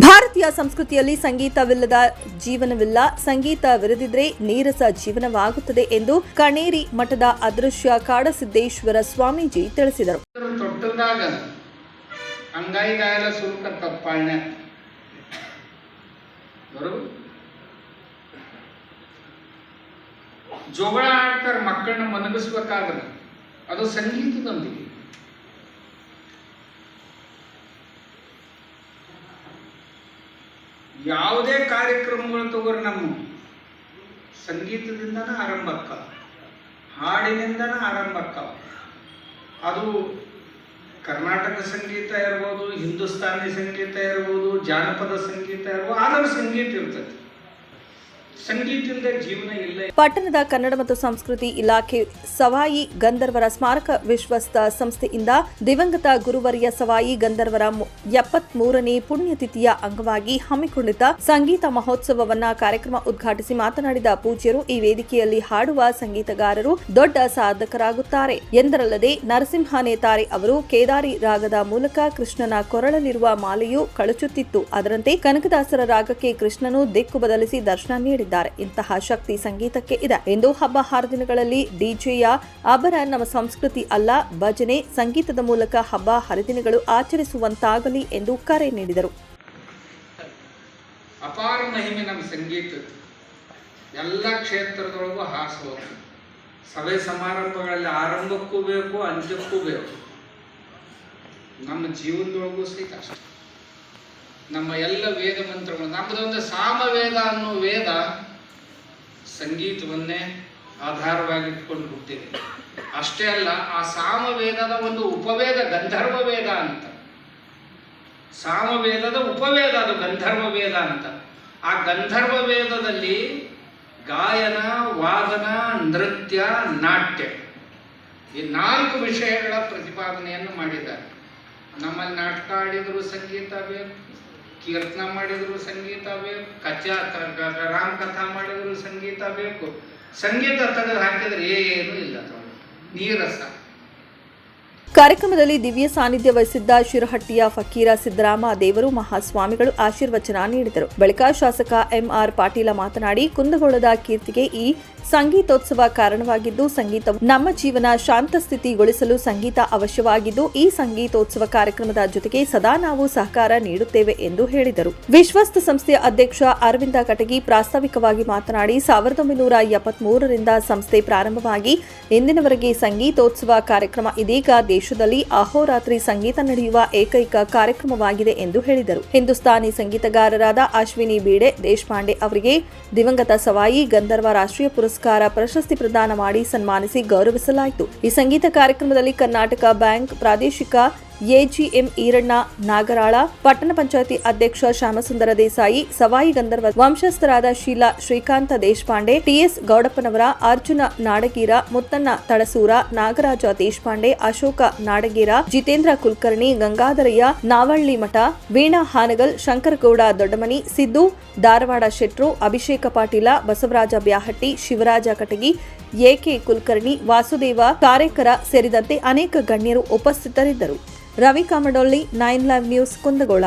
ಭಾರತೀಯ ಸಂಸ್ಕೃತಿಯಲ್ಲಿ ಸಂಗೀತವಿಲ್ಲದ ಜೀವನವಿಲ್ಲ. ಸಂಗೀತವಿರದಿದ್ರೆ ನೀರಸ ಜೀವನವಾಗುತ್ತದೆ ಎಂದು ಕಣೇರಿ ಮಠದ ಅದೃಶ್ಯ ಕಾಡಸಿದ್ದೇಶ್ವರ ಸ್ವಾಮೀಜಿ ತಿಳಿಸಿದರು. ಜೋಗಳ ಆಡ್ತಾರೆ ಮಕ್ಕಳನ್ನ ಮನಗಿಸ್ಬೇಕಾದ್ರೆ ಅದು ಸಂಗೀತದೊಂದಿಗೆ. ಯಾವುದೇ ಕಾರ್ಯಕ್ರಮಗಳು ತಗೋರಿ ನಮ್ಮ ಸಂಗೀತದಿಂದನ ಆರಂಭ ಆಕ್ಕವ ಹಾಡಿನಿಂದನ ಆರಂಭ ಅದು ಕರ್ನಾಟಕ ಸಂಗೀತ ಇರ್ಬೋದು, ಹಿಂದೂಸ್ತಾನಿ ಸಂಗೀತ ಇರ್ಬೋದು, ಜಾನಪದ ಸಂಗೀತ ಇರ್ಬೋದು, ಆದರೂ ಸಂಗೀತ ಇರ್ತದೆ ಸಂಗೀತ ಇಲ್ಲದೆ ಜೀವನ ಇಲ್ಲ ಪಟ್ಟಣದ ಕನ್ನಡ ಮತ್ತು ಸಂಸ್ಕೃತಿ ಇಲಾಖೆ ಸವಾಯಿ ಗಂಧರ್ವರ ಸ್ಮಾರಕ ವಿಶ್ವಸ್ತ ಸಂಸ್ಥೆಯಿಂದ ದಿವಂಗತ ಗುರುವರಿಯ ಸವಾಯಿ ಗಂಧರ್ವರ ಎಪ್ಪತ್ಮೂರನೇ ಪುಣ್ಯತಿಥಿಯ ಅಂಗವಾಗಿ ಹಮ್ಮಿಕೊಂಡಿದ್ದ ಸಂಗೀತ ಮಹೋತ್ಸವವನ್ನ ಕಾರ್ಯಕ್ರಮ ಉದ್ಘಾಟಿಸಿ ಮಾತನಾಡಿದ ಪೂಜ್ಯರು, ಈ ವೇದಿಕೆಯಲ್ಲಿ ಹಾಡುವ ಸಂಗೀತಗಾರರು ದೊಡ್ಡ ಸಾಧಕರಾಗುತ್ತಾರೆ. ಎಂದರಲ್ಲದೆ, ನರಸಿಂಹ ನೇತಾರೆ ಅವರು ಕೇದಾರಿ ರಾಗದ ಮೂಲಕ ಕೃಷ್ಣನ ಕೊರಳಲಿರುವ ಮಾಲೆಯು ಕಳಚುತ್ತಿತ್ತು. ಅದರಂತೆ ಕನಕದಾಸರ ರಾಗಕ್ಕೆ ಕೃಷ್ಣನು ದಿಕ್ಕು ಬದಲಿಸಿ ದರ್ಶನ ನೀಡಿದ್ದಾರೆ ಇಂತಹ ಶಕ್ತಿ ಸಂಗೀತಕ್ಕೆ ಇದೆ. ಇಂದು ಹಬ್ಬ ಹರಿದಿನಗಳಲ್ಲಿ ಡಿಜೆಯ ಅಬರ ನಮ್ಮ ಸಂಸ್ಕೃತಿ ಅಲ್ಲ, ಭಜನೆ, ಸಂಗೀತದ ಮೂಲಕ ಹಬ್ಬ ಹರಿದಿನಗಳು ಆಚರಿಸುವಂತಾಗಲಿ ಎಂದು ಕರೆ ನೀಡಿದರು. ಅಪಾರ ಮಹಿಮೆ ನಮ್ಮ ಸಂಗೀತ. ಎಲ್ಲ ಕ್ಷೇತ್ರದೊಳಗೂ ಹಾಸಬೇಕು ಸಭೆ ಸಮಾರಂಭಗಳಲ್ಲಿ ಆರಂಭಕ್ಕೂ ಬೇಕು, ಅಂತ್ಯಕ್ಕೂ ಬೇಕು. ನಮ್ಮ ಜೀವನದೊಳಗೂ ಸಹಿತ ಅಷ್ಟೆ. ನಮ್ಮ ಎಲ್ಲ ವೇದ ಮಂತ್ರಗಳು ನಮ್ಮದೊಂದು ಸಾಮವೇದ ಅನ್ನೋ ವೇದ ಸಂಗೀತವನ್ನೇ ಆಧಾರವಾಗಿಟ್ಕೊಂಡು ಹುಟ್ಟಿದೆ ಅಷ್ಟೇ ಅಲ್ಲ, ಆ ಸಾಮವೇದದ ಒಂದು ಉಪವೇದ ಗಂಧರ್ವ ವೇದ ಅಂತ. ಸಾಮವೇದದ ಉಪವೇದ ಅದು ಗಂಧರ್ವ ವೇದ ಅಂತ. ಆ ಗಂಧರ್ವ ವೇದದಲ್ಲಿ ಗಾಯನ, ವಾದನ, ನೃತ್ಯ, ನಾಟ್ಯ ಈ ನಾಲ್ಕು ವಿಷಯಗಳ ಪ್ರತಿಪಾದನೆಯನ್ನು ಮಾಡಿದ್ದಾರೆ. ನಮ್ಮಲ್ಲಿ ನಾಟಕ ಆಡಿದ್ರು, ಸಂಗೀತ ಕೀರ್ತನ ಮಾಡಿದ್ರು ಸಂಗೀತ ಬೇಕು, ಕಚ್ಚಾ ಕ- ಕ- ಕ- ರಾಮ್ ಕಥಾ ಮಾಡಿದ್ರು ಸಂಗೀತ ಬೇಕು ಸಂಗೀತ ತೆಗೆದು ಹಾಕಿದ್ರೆ ಏನೂ ಇಲ್ಲ. ನೀರಸ ಕಾರ್ಯಕ್ರಮದಲ್ಲಿ ದಿವ್ಯ ಸಾನ್ನಿಧ್ಯ ವಹಿಸಿದ್ದ ಶಿರಹಟ್ಟಿಯ ಫಕೀರ ಸಿದ್ದರಾಮ ದೇವರು ಮಹಾಸ್ವಾಮಿಗಳು ಆಶೀರ್ವಚನ ನೀಡಿದರು. ಬಳಿಕ ಶಾಸಕ ಎಂಆರ್ ಪಾಟೀಲ ಮಾತನಾಡಿ, ಕುಂದಗೋಳದ ಕೀರ್ತಿಗೆ ಈ ಸಂಗೀತೋತ್ಸವ ಕಾರಣವಾಗಿದ್ದು ಸಂಗೀತ ನಮ್ಮ ಜೀವನ ಶಾಂತ ಸ್ಥಿತಿಗೊಳಿಸಲು ಸಂಗೀತ ಅವಶ್ಯವಾಗಿದ್ದು, ಈ ಸಂಗೀತೋತ್ಸವ ಕಾರ್ಯಕ್ರಮದ ಜೊತೆಗೆ ಸದಾ ನಾವು ಸಹಕಾರ ನೀಡುತ್ತೇವೆ ಎಂದು ಹೇಳಿದರು. ವಿಶ್ವಸ್ತ ಸಂಸ್ಥೆಯ ಅಧ್ಯಕ್ಷ ಅರವಿಂದ ಕಟಗಿ ಪ್ರಾಸ್ತಾವಿಕವಾಗಿ ಮಾತನಾಡಿ, ಸಾವಿರದ ಒಂಬೈನೂರ ಎಪ್ಪತ್ಮೂರರಿಂದ ಸಂಸ್ಥೆ ಪ್ರಾರಂಭವಾಗಿ, ಇಂದಿನವರೆಗೆ ಸಂಗೀತೋತ್ಸವ ಕಾರ್ಯಕ್ರಮ ಇದೀಗ ದೇಶದಲ್ಲಿ ಅಹೋರಾತ್ರಿ ಸಂಗೀತ ನಡೆಯುವ ಏಕೈಕ ಕಾರ್ಯಕ್ರಮವಾಗಿದೆ ಎಂದು ಹೇಳಿದರು. ಹಿಂದೂಸ್ತಾನಿ ಸಂಗೀತಗಾರರಾದ ಅಶ್ವಿನಿ ಬೀಡೆ, ದೇಶಪಾಂಡೆ ಅವರಿಗೆ ದಿವಂಗತ ಸವಾಯಿ ಗಂಧರ್ವ ರಾಷ್ಟ್ರೀಯ ಪುರಸ್ಕಾರ ಪ್ರಶಸ್ತಿ ಪ್ರದಾನ ಮಾಡಿ ಸನ್ಮಾನಿಸಿ ಗೌರವಿಸಲಾಯಿತು. ಈ ಸಂಗೀತ ಕಾರ್ಯಕ್ರಮದಲ್ಲಿ ಕರ್ನಾಟಕ ಬ್ಯಾಂಕ್ ಪ್ರಾದೇಶಿಕ ಎಜಿಎಂ ಈರಣ್ಣ ನಾಗರಾಳ, ಪಟ್ಟಣ ಪಂಚಾಯತಿ ಅಧ್ಯಕ್ಷ ಶ್ಯಾಮಸುಂದರ ದೇಸಾಯಿ, ಸವಾಯಿ ಗಂಧರ್ವ ವಂಶಸ್ಥರಾದ Sheela Shrikant Deshpande, T S Goudappanavar, Arjun Nadagir, Muttanna Talasur, Nagaraj Deshpande, Ashok Nadagir, Jitendra Kulkarni, Gangadharayya, Navalli Math, Veena Hangal, Shankargouda Doddamani, Siddu, Dharwad Shetru, Abhishek Patil, Basavaraj Byahatti, Shivaraj Katagi A K Kulkarni Vasudev Karekar ಸೇರಿದಂತೆ ಅನೇಕ ಗಣ್ಯರು ಉಪಸ್ಥಿತರಿದ್ದರು. Ravi Kamadolli nine live news Kundagol.